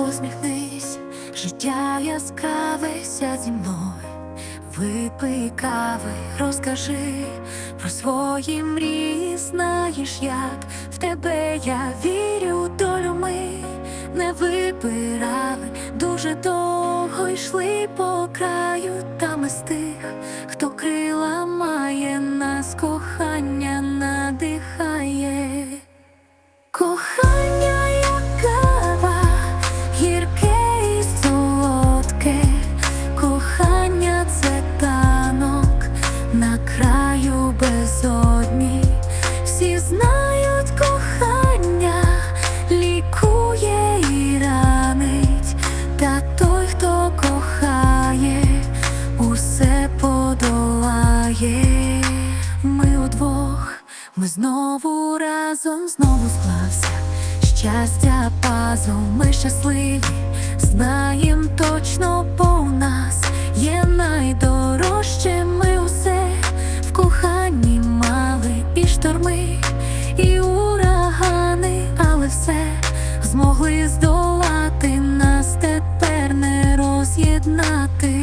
посміхнись, життя яскраве сядь зі мною. Випий кави, розкажи про свої мрії, знаєш, як в тебе я вірю, долю ми не вибирали, дуже довго йшли по краю, краю безодні. Всі знають кохання, лікує і ранить, та той, хто кохає, усе подолає. Ми удвох, ми знову разом, знову склався. Щастя, пазл, ми щасливі, знаєм точно, у нас змогли здолати нас тепер не роз'єднати.